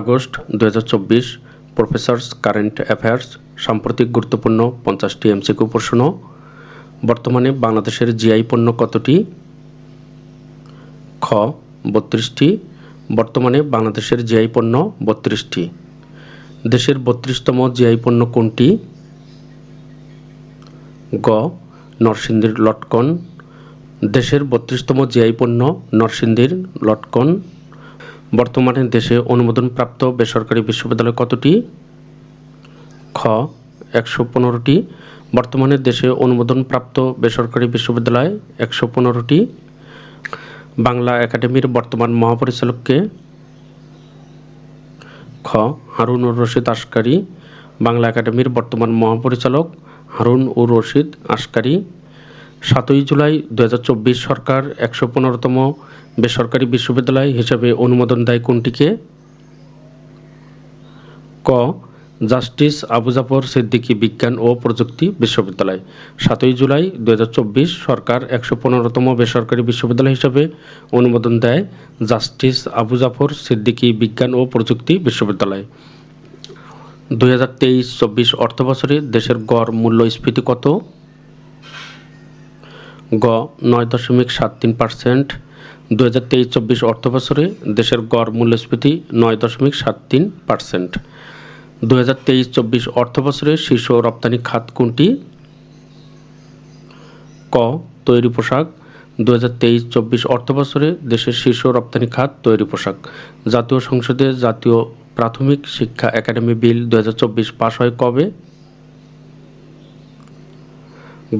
August দু Professor's current affairs, সাম্প্রতিক গুরুত্বপূর্ণ পঞ্চাশটি এমসিকিউ প্রশ্ন, বর্তমানে বাংলাদেশের জিআই পণ্য কতটি? খ, বত্রিশটি, বর্তমানে বাংলাদেশের জিআই পণ্য বত্রিশটি। দেশের বত্রিশতম জিআই পণ্য কোনটি? গ, নরসিংদীর লটকন। দেশের বত্রিশতম জিআই পণ্য নরসিংদীর লটকন। বর্তমানে দেশে অনুমোদনপ্রাপ্ত বেসরকারি বিশ্ববিদ্যালয় কতটি? খ, একশো পনেরোটি। বর্তমানে দেশে অনুমোদনপ্রাপ্ত বেসরকারি বিশ্ববিদ্যালয় একশো পনেরোটি। বাংলা একাডেমির বর্তমান মহাপরিচালককে। খ হারুনুর রশিদ আসকারি বাংলা একাডেমির বর্তমান মহাপরিচালক হারুন ও রশিদ আসকারি সাতই জুলাই দু হাজার চব্বিশ সরকার একশো পনেরোতম বেসরকারি বিশ্ববিদ্যালয় হিসেবে অনুমোদন দেয় কোনটিকে? ক. জাস্টিস আবু জাফর সিদ্দিকী বিজ্ঞান ও প্রযুক্তি বিশ্ববিদ্যালয়। সাতই জুলাই দু হাজার চব্বিশ সরকার একশো পনেরোতম বেসরকারি বিশ্ববিদ্যালয় হিসেবে অনুমোদন দেয় জাস্টিস আবু জাফর সিদ্দিকী বিজ্ঞান ও প্রযুক্তি বিশ্ববিদ্যালয়। দুই হাজার তেইশ চব্বিশ অর্থবছরে দেশের গড় মূল্যস্ফীতি কত? গ, নয় দশমিক সাত তিন পার্সেন্ট। দু হাজার তেইশ চব্বিশ অর্থ বছরে দেশের গড় মূল্যস্ফীতি নয় দশমিক সাত তিন পার্সেন্ট। দু হাজার তেইশ চব্বিশ অর্থ বছরে শীর্ষ রপ্তানি খাত কোনটি? ক, তৈরি পোশাক। দু হাজার তেইশ চব্বিশ অর্থ বছরে দেশের শীর্ষ রপ্তানি খাত তৈরি পোশাক। জাতীয় সংসদে জাতীয় প্রাথমিক শিক্ষা একাডেমি বিল দু হাজার চব্বিশ পাশ হয় কবে?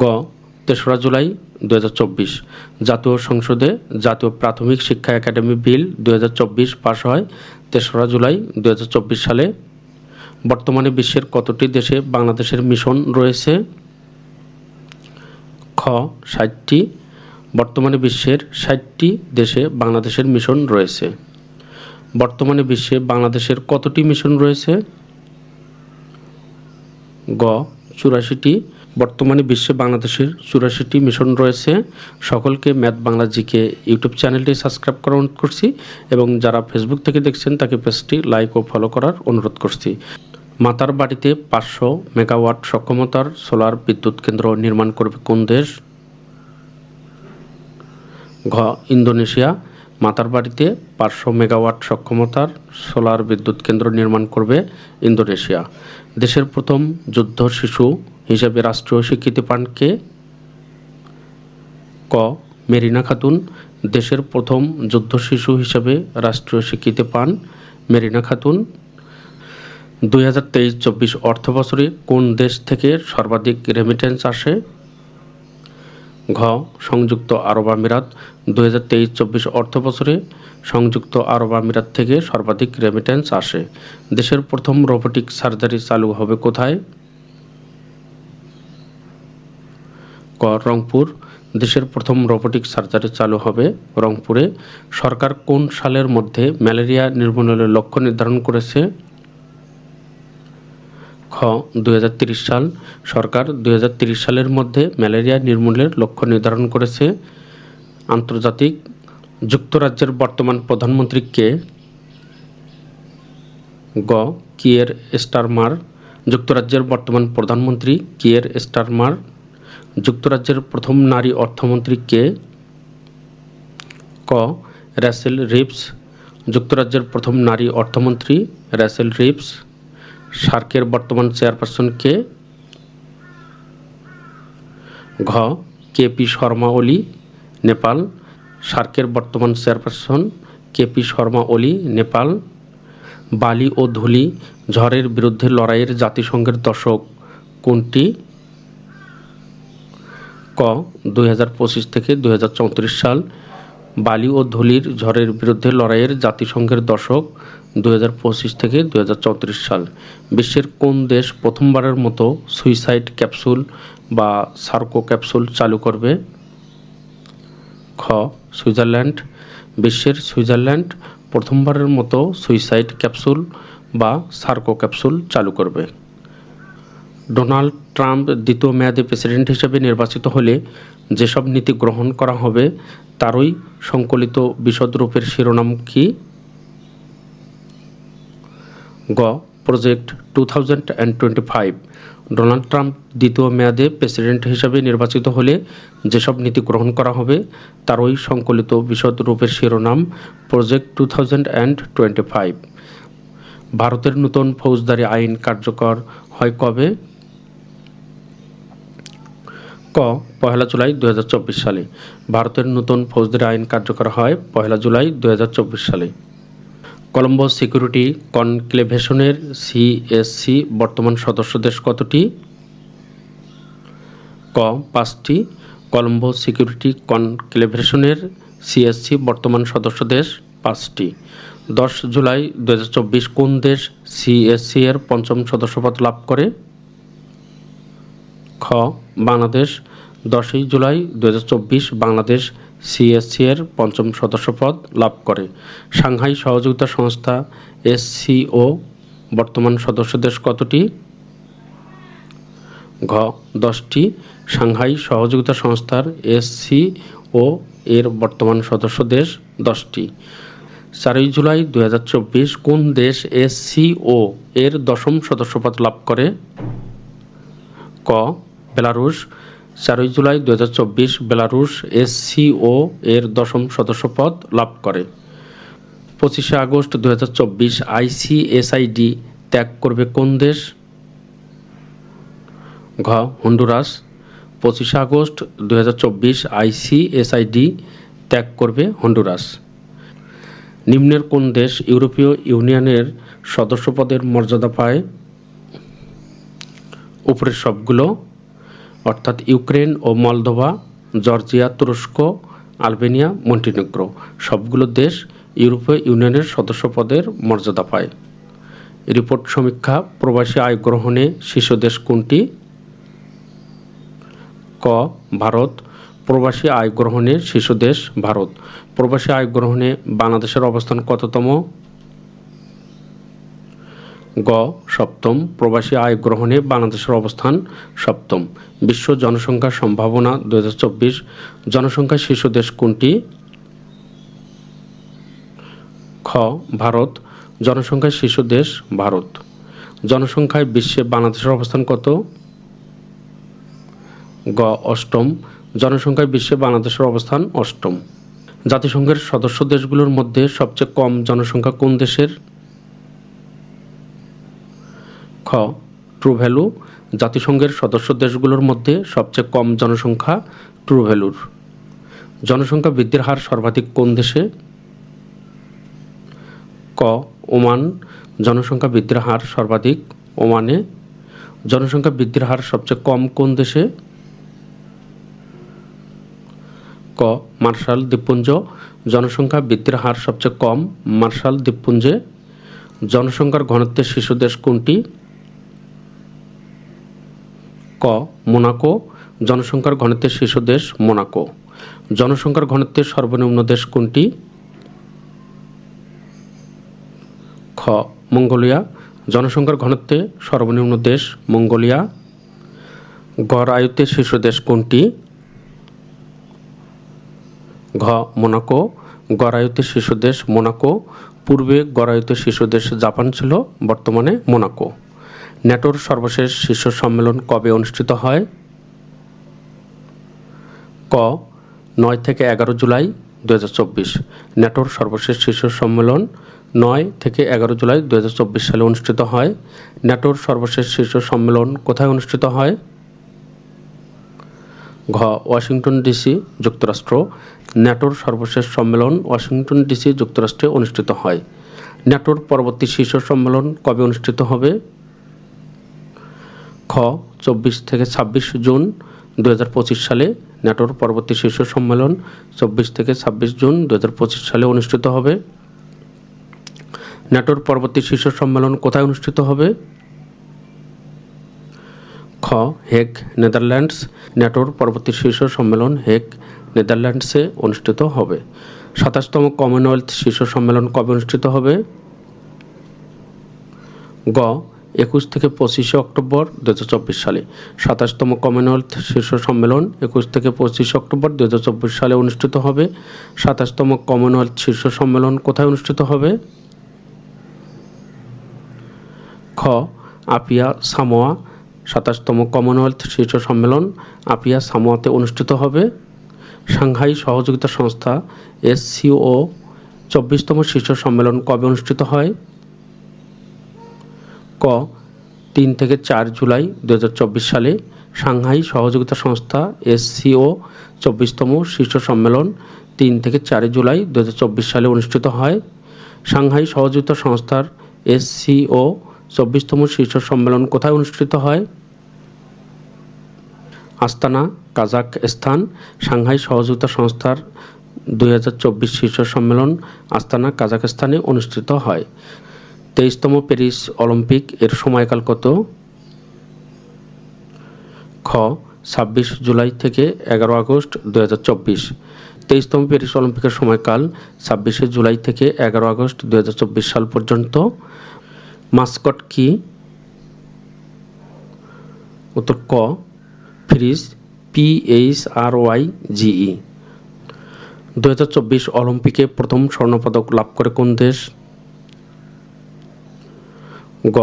গ তেসরা জুলাই দু হাজার চব্বিশ। জাতীয় সংসদে জাতীয় প্রাথমিক শিক্ষা একাডেমি বিল দু হাজার চব্বিশ পাশ হয় তেসরা জুলাই দু হাজার চব্বিশ সালে। বর্তমানে বিশ্বের কতটি দেশে বাংলাদেশের মিশন রয়েছে? খ, ষাটটি। বর্তমানে বিশ্বের ষাটটি দেশে বাংলাদেশের মিশন রয়েছে। বর্তমানে বিশ্বে বাংলাদেশের কতটি মিশন রয়েছে? গ, চুরাশিটি। বর্তমানে বিশ্বে বাংলাদেশের চুরাশিটি মিশন রয়েছে। সকলকে ম্যাথ বাংলা জিকে ইউটিউব চ্যানেলটি সাবস্ক্রাইব করার অনুরোধ করছি এবং যারা ফেসবুক থেকে দেখছেন, তাকে পেজটি লাইক ও ফলো করার অনুরোধ করছি। মাতার বাড়িতে পাঁচশো মেগাওয়াট সক্ষমতার সোলার বিদ্যুৎ কেন্দ্র নির্মাণ করবে কোন দেশ? ঘ, ইন্দোনেশিয়া। মাতার বাড়িতে পাঁচশো মেগাওয়াট সক্ষমতার সোলার বিদ্যুৎ কেন্দ্র নির্মাণ করবে ইন্দোনেশিয়া। দেশের প্রথম যুদ্ধ শিশু হিসেবে রাষ্ট্রীয় স্বীকৃতি পান কে ক মেরিনা খাতুন। দেশের প্রথম যুদ্ধ শিশু হিসেবে রাষ্ট্রীয় স্বীকৃতি পান মেরিনা খাতুন। দুই হাজার তেইশ চব্বিশ অর্থ বছরে কোন দেশ থেকে সর্বাধিক রেমিটেন্স আসে? ঘ, সংযুক্ত আরব আমিরাত দু হাজার তেইশ চব্বিশ অর্থ বছরে সংযুক্ত আরব আমিরাত থেকে সর্বাধিক রেমিটেন্স আসে। দেশের প্রথম রোবোটিক সার্জারি চালু হবে কোথায়? ক, রংপুর। দেশের প্রথম রোবোটিক সার্জারি চালু হবে রংপুরে। সরকার কোন সালের মধ্যে ম্যালেরিয়া নির্মূলের লক্ষ্য নির্ধারণ করেছে? খ দুই সাল সরকার দুই সালের মধ্যে ম্যালেরিয়া নির্মূলের লক্ষ্য নির্ধারণ করেছে। আন্তর্জাতিক যুক্তরাজ্যের বর্তমান প্রধানমন্ত্রী কে? গ, কিয়ের স্টারমার। যুক্তরাজ্যের বর্তমান প্রধানমন্ত্রী কিয়ের স্টারমার। যুক্তরাজ্যের প্রথম নারী অর্থমন্ত্রী কে? ক র্যাসেল রিপস যুক্তরাজ্যের প্রথম নারী অর্থমন্ত্রী র্যাসেল রিপস সার্কের বর্তমান চেয়ারপারসন কে? ঘ কেপি শর্মা ওলি নেপাল। সার্কের বর্তমান চেয়ারপারসন কে পি শর্মা ওলি নেপাল। বালি ও ধুলি, ঝড়ের বিরুদ্ধে লড়াইয়ের জাতিসংঘের দশক কোনটি? ক, দুই হাজার পঁচিশ থেকে দুই হাজার চৌত্রিশ সাল। বালি ও ধুলির ঝড়ের বিরুদ্ধে লড়াইয়ের জাতিসংঘের দশক দু হাজার পঁচিশ থেকে দু হাজার চৌত্রিশ সাল। বিশ্বের কোন দেশ প্রথমবারের মতো সুইসাইড ক্যাপসুল বা সার্কো ক্যাপসুল চালু করবে? খ. সুইজারল্যান্ড। বিশ্বের সুইজারল্যান্ড প্রথমবারের মতো সুইসাইড ক্যাপসুল বা সার্কো ক্যাপসুল চালু করবে। ডোনাল্ড ট্রাম্প দ্বিতীয় মেয়াদে প্রেসিডেন্ট হিসেবে নির্বাচিত হলে যেসব নীতি গ্রহণ করা হবে, তারই সংকলিত বিশদ রূপের শিরোনাম কি? গ. Project two thousand and twenty five. Donald Trump দ্বিতীয় মেয়াদে প্রেসিডেন্ট হিসাবে নির্বাচিত হলে যেসব নীতি গ্রহণ করা হবে, তারই সংকলিত বিশদ রূপের শিরোনাম project two thousand and twenty five. ভারতের নতুন ফৌজদারি আইন কার্যকর হয় কবে? ক, পহেলা জুলাই দু হাজার চব্বিশ সালে। ভারতের নতুন ফৌজদারি আইন কার্যকর হয় পহেলা জুলাই দু হাজার চব্বিশ সালে। কলম্বো সিকিউরিটি কনক্লেভেশনের সিএসসি বর্তমান সদস্য দেশ কতটি? ক, পাঁচটি। কলম্বো সিকিউরিটি কনক্লেভেশনের সিএসসি বর্তমান সদস্য দেশ পাঁচটি। দশ জুলাই দু হাজার চব্বিশ কোন দেশ সিএসসি এর পঞ্চম সদস্যপদ লাভ করে? খ, বাংলাদেশ, দশই জুলাই দু হাজার চব্বিশ বাংলাদেশ সিএসসি এর পঞ্চম সদস্যপদ লাভ করে। সাংহাই সহযোগিতা সংস্থা এসসিও বর্তমান সদস্য দেশ কতটি? ঘ, দশটি। সাংহাই সহযোগিতা সংস্থার এসসিও এর বর্তমান সদস্য দেশ দশটি। চারই জুলাই দু হাজার চব্বিশ কোন দেশ এসসিও এর দশম সদস্যপদ লাভ করে? ক বেলারুশ, চারই জুলাই দু বেলারুশ এসসিও এর দশম সদস্যপদ লাভ করে। পঁচিশে আগস্ট দু হাজার চব্বিশ আইসিএসআইডি ত্যাগ করবে কোন দেশ? ঘ. হন্ডুরাস, পঁচিশে আগস্ট দু হাজার চব্বিশ আইসিএসআইডি ত্যাগ করবে হন্ডুরাস। নিম্নের কোন দেশ ইউরোপীয় ইউনিয়নের সদস্যপদের মর্যাদা পায়? উপরের সবগুলো অর্থাৎ ইউক্রেন ও মলদোভা, জর্জিয়া, তুরস্ক, আলবেনিয়া, মন্টিনেগ্রো সবগুলো দেশ ইউরোপীয় ইউনিয়নের সদস্যপদের মর্যাদা পায়। রিপোর্ট সমীক্ষা প্রবাসী আয় গ্রহণে শীর্ষ দেশ কোনটি? ক. ভারত। প্রবাসী আয় গ্রহণে শীর্ষ দেশ ভারত। প্রবাসী আয় গ্রহণে বাংলাদেশের অবস্থান কততম? গ, সপ্তম, প্রবাসী আয় গ্রহণে বাংলাদেশের অবস্থান সপ্তম। বিশ্ব জনসংখ্যার সম্ভাবনা দু জনসংখ্যার শীর্ষ দেশ কোনটি? খ, ভারত। জনসংখ্যার শীর্ষ দেশ ভারত। জনসংখ্যায় বিশ্বে বাংলাদেশের অবস্থান কত? গ, অষ্টম। জনসংখ্যায় বিশ্বে বাংলাদেশের অবস্থান অষ্টম। জাতিসংঘের সদস্য দেশগুলোর মধ্যে সবচেয়ে কম জনসংখ্যা কোন দেশের? খ ট্রু ভ্যালু জাতিসংঘের সদস্য দেশগুলোর মধ্যে সবচেয়ে কম জনসংখ্যা ট্রু ভ্যালুর জনসংখ্যা বৃদ্ধির হার সর্বাধিক কোন দেশে? ক, ওমান। জনসংখ্যা বৃদ্ধির হার সর্বাধিক ওমানে। জনসংখ্যা বৃদ্ধির হার সবচেয়ে কম কোন দেশে? ক, মার্শাল দ্বীপপুঞ্জ। জনসংখ্যা বৃদ্ধির হার সবচেয়ে কম মার্শাল দ্বীপপুঞ্জে। জনসংখ্যার ঘনত্বের শীর্ষ দেশ কোনটি? ক, মোনাকো, জনসংখ্যার ঘনত্বের শীর্ষ দেশ মোনাকো। জনসংখ্যার ঘনত্বের সর্বনিম্ন দেশ কোনটি? খ, মঙ্গোলিয়া। জনসংখ্যার ঘনত্বে সর্বনিম্ন দেশ মঙ্গোলিয়া। গড় আয়ুতে শীর্ষ দেশ কোনটি? ঘ, মোনাকো। গড়ায়ুতে শীর্ষ দেশ মোনাকো। পূর্বে গড়ায়ুতে শীর্ষ দেশ জাপান ছিল, বর্তমানে মোনাকো। ন্যাটোর সর্বশেষ শীর্ষ সম্মেলন কবে অনুষ্ঠিত হয়? ক, নয় থেকে এগারো জুলাই দু হাজার চব্বিশ। ন্যাটোর সর্বশেষ শীর্ষ সম্মেলন নয় থেকে এগারো জুলাই দু হাজার চব্বিশ সালে অনুষ্ঠিত হয়। ন্যাটোর সর্বশেষ শীর্ষ সম্মেলন কোথায় অনুষ্ঠিত হয়? ঘ, ওয়াশিংটন ডিসি যুক্তরাষ্ট্র। ন্যাটোর সর্বশেষ সম্মেলন ওয়াশিংটন ডিসি যুক্তরাষ্ট্রে অনুষ্ঠিত হয়। ন্যাটোর পরবর্তী শীর্ষ সম্মেলন কবে অনুষ্ঠিত হবে? চব্বিশ থেকে ছাব্বিশ জুন দু হাজার পঁচিশ সালে ন্যাটোর পরবর্তী শীর্ষ সম্মেলন চব্বিশ থেকে ছাব্বিশ জুন দু হাজার পঁচিশ সালে অনুষ্ঠিত হবে। ন্যাটোর পরবর্তী শীর্ষ সম্মেলন কোথায় অনুষ্ঠিত হবে? খ. Hague Netherlands. ন্যাটোর পরবর্তী শীর্ষ সম্মেলন হেক নেদারল্যান্ডসে অনুষ্ঠিত হবে। সাতাশতম কমনওয়েলথ শীর্ষ সম্মেলন কবে অনুষ্ঠিত হবে? গ. একুশ থেকে পঁচিশে অক্টোবর দু হাজার চব্বিশ সালে। সাতাশতম কমনওয়েলথ শীর্ষ সম্মেলন একুশ থেকে পঁচিশে অক্টোবর দু হাজার চব্বিশ সালে অনুষ্ঠিত হবে। সাতাশতম কমনওয়েলথ শীর্ষ সম্মেলন কোথায় অনুষ্ঠিত হবে? খ, আপিয়া সামোয়া। সাতাশতম কমনওয়েলথ শীর্ষ সম্মেলন আপিয়া সামোয়াতে অনুষ্ঠিত হবে। সাংহাই সহযোগিতা সংস্থা এসসিও চব্বিশতম শীর্ষ সম্মেলন কবে অনুষ্ঠিত হয়? ক, তিন থেকে চার জুলাই দু হাজার চব্বিশ সালে সাংহাই সহযোগিতা সংস্থা এসসিও চব্বিশতম শীর্ষ সম্মেলন তিন থেকে চারই জুলাই দু হাজার চব্বিশ সালে অনুষ্ঠিত হয়। সাংহাই সহযোগিতা সংস্থার এসসিও চব্বিশতম শীর্ষ সম্মেলন কোথায় অনুষ্ঠিত হয়? আস্তানা কাজাকস্তান সাংহাই সহযোগিতা সংস্থার দুই হাজার চব্বিশ শীর্ষ সম্মেলন আস্তানা কাজাকস্তানে অনুষ্ঠিত হয়। তেইশতম প্যারিস অলিম্পিক এর সময়কাল কত? খ, ছাব্বিশ জুলাই থেকে এগারো আগস্ট দু হাজার চব্বিশ। তেইশতম প্যারিস অলিম্পিকের সময়কাল ছাব্বিশে জুলাই থেকে এগারো আগস্ট দু হাজার চব্বিশ সাল পর্যন্ত। মাস্কট কি? উত্তর ক, Phryge, P H R Y G E দু হাজার চব্বিশ অলিম্পিকে প্রথম স্বর্ণপদক লাভ করে কোন দেশ? গ,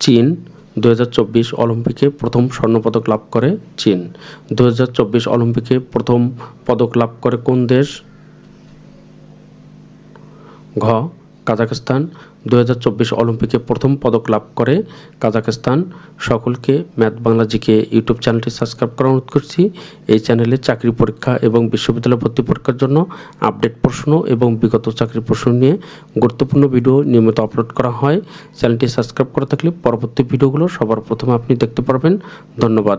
চীন দু হাজার চব্বিশ অলিম্পিকে প্রথম স্বর্ণপদক লাভ করে চীন। দু হাজার চব্বিশ অলিম্পিকে প্রথম পদক লাভ করে কোন দেশ? ঘ কাজাখস্তান দু হাজার চব্বিশ অলিম্পিকে প্রথম পদক লাভ করে কাজাখস্তান। সকলকে ম্যাথ বাংলা জিকে ইউটিউব চ্যানেলটি সাবস্ক্রাইব করার অনুরোধ করছি। এই চ্যানেলে চাকরি পরীক্ষা এবং বিশ্ববিদ্যালয় ভর্তি পরীক্ষার জন্য আপডেট প্রশ্ন এবং বিগত চাকরি প্রশ্ন নিয়ে গুরুত্বপূর্ণ ভিডিও নিয়মিত আপলোড করা হয়। চ্যানেলটি সাবস্ক্রাইব করা থাকলে পরবর্তী ভিডিওগুলো সবার প্রথমে আপনি দেখতে পারবেন। ধন্যবাদ।